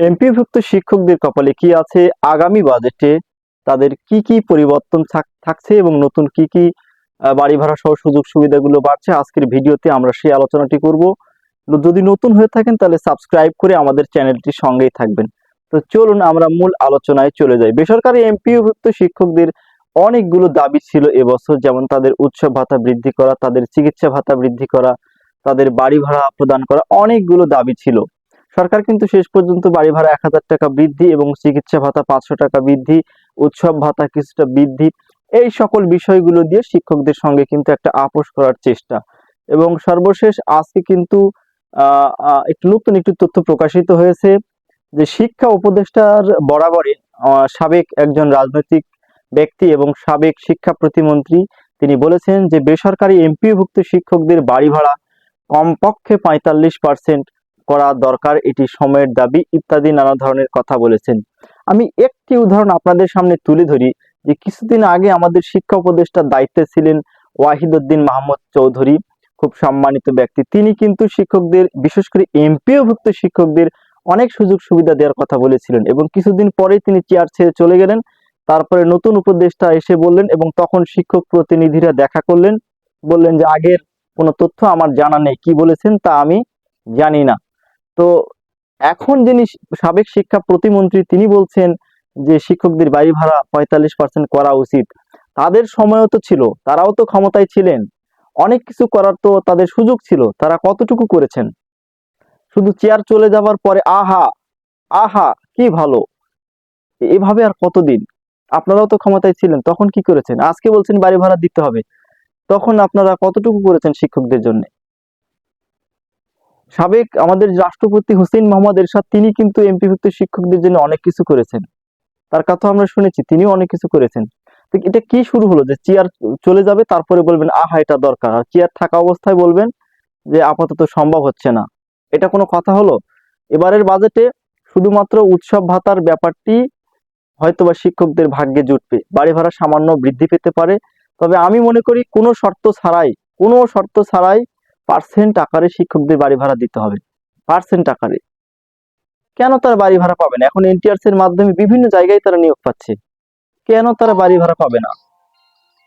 এমপিভুক্ত শিক্ষকদের কপালে কি আছে? আগামী বাজেটে তাদের কি কি পরিবর্তন থাক- থাকছে এবং নতুন কি কি বাড়ি ভাড়া সহ সুযোগ সুবিধাগুলো বাড়ছে? আজকের ভিডিওতে আমরা সেই আলোচনাটি করব। যদি নতুন হয়ে থাকেন তাহলে সাবস্ক্রাইব করে আমাদের চ্যানেলটির সঙ্গেই থাকবেন। তো চলুন আমরা মূল আলোচনায় চলে যাই। বেসরকারি এমপিওভুক্ত শিক্ষকদের অনেকগুলো দাবি ছিল এবছর, যেমন তাদের উৎসব ভাতা বৃদ্ধি করা, তাদের চিকিৎসা ভাতা বৃদ্ধি করা, তাদের বাড়ি ভাড়া প্রদান করা, অনেকগুলো দাবি ছিল। সরকার কিন্তু শেষ পর্যন্ত বাড়ি ভাড়া এক হাজার টাকা বৃদ্ধি এবং চিকিৎসা ভাতা পাঁচশো টাকা বৃদ্ধি উৎসব ভাতা কিছুটা বৃদ্ধি এই সকল বিষয়গুলো দিয়ে শিক্ষকদের সঙ্গে কিন্তু একটা আপোষ করার চেষ্টা। এবং সর্বশেষ আজকে কিন্তু একটু নতুন একটি তথ্য প্রকাশিত হয়েছে যে শিক্ষা উপদেষ্টার বরাবরই আহ, সাবেক একজন রাজনৈতিক ব্যক্তি এবং সাবেক শিক্ষা প্রতিমন্ত্রী তিনি বলেছেন যে বেসরকারি এমপিভুক্ত শিক্ষকদের বাড়ি ভাড়া কমপক্ষে পঁয়তাল্লিশ পার্সেন্ট করা দরকার, এটি সময়ের দাবি, ইত্যাদি নানা ধরনের কথা বলেছেন। আমি একটি উদাহরণ আপনাদের সামনে তুলে ধরি যে কিছুদিন আগে আমাদের শিক্ষা উপদেষ্টার দায়িত্বে ছিলেন ওয়াহিদউদ্দিন মাহমুদ চৌধুরী, খুব সম্মানিত ব্যক্তি। তিনি কিন্তু শিক্ষকদের, বিশেষ করে এমপিওভুক্ত শিক্ষকদের অনেক সুযোগ সুবিধা দেওয়ার কথা বলেছিলেন এবং কিছুদিন পরেই তিনি চেয়ার ছেড়ে চলে গেলেন। তারপরে নতুন উপদেষ্টা এসে বললেন এবং তখন শিক্ষক প্রতিনিধিরা দেখা করলেন, বললেন যে আগের কোনো তথ্য আমার জানা নেই, কি বলেছেন তা আমি জানি না। তো এখন যিনি সাবেক শিক্ষা প্রতিমন্ত্রী, তিনি বলছেন যে শিক্ষকদের বাড়ি ভাড়া পঁয়তাল্লিশ পার্সেন্ট করা উচিত। তাদের সময়ও তো ছিল, তারাও তো ক্ষমতায় ছিলেন। অনেক কিছু করার তো তাদের সুযোগ ছিল, তারা কতটুকু করেছেন? শুধু চেয়ার চলে যাওয়ার পরে, আহা আহা, কি ভালো। এভাবে আর কতদিন? আপনারাও তো ক্ষমতায় ছিলেন, তখন কি করেছেন? আজকে বলছেন বাড়ি ভাড়া দিতে হবে। তখন আপনারা কতটুকু করেছেন শিক্ষকদের জন্য? সাবেক আমাদের রাষ্ট্রপতি হোসেন মোহাম্মদ এরশাদ, তিনি কিন্তু এমপিভুক্ত শিক্ষকদের জন্য অনেক কিছু করেছেন। তার কথা আমরা শুনেছি, তিনিও অনেক কিছু করেছেন। এটা কি শুরু হলো? যে চেয়ার চলে যাবে, তারপরে বলবেন, আহা, এটা দরকার। আর চেয়ার থাকা অবস্থায় বলবেন যে, আপাতত সম্ভব হচ্ছে না। এটা কোনো কথা হলো? এবারের বাজেটে শুধুমাত্র উৎসব ভাতার ব্যাপারটি হয়তোবা শিক্ষকদের ভাগ্যে জুটবে। বাড়ি ভাড়া সামান্য বৃদ্ধি পেতে পারে। তবে আমি মনে করি, কোনো শর্ত ছাড়াই, কোনো শর্ত ছাড়াই পার্সেন্ট আকারে শিক্ষকদের বাড়ি ভাড়া দিতে হবে। পার্সেন্ট আকারে। কেন তারা বাড়ি ভাড়া পাবে না? এখন এনটিআরসি এর মাধ্যমে বিভিন্ন জায়গায় তারা নিয়োগ পাচ্ছে। কেন তারা বাড়ি ভাড়া পাবে না?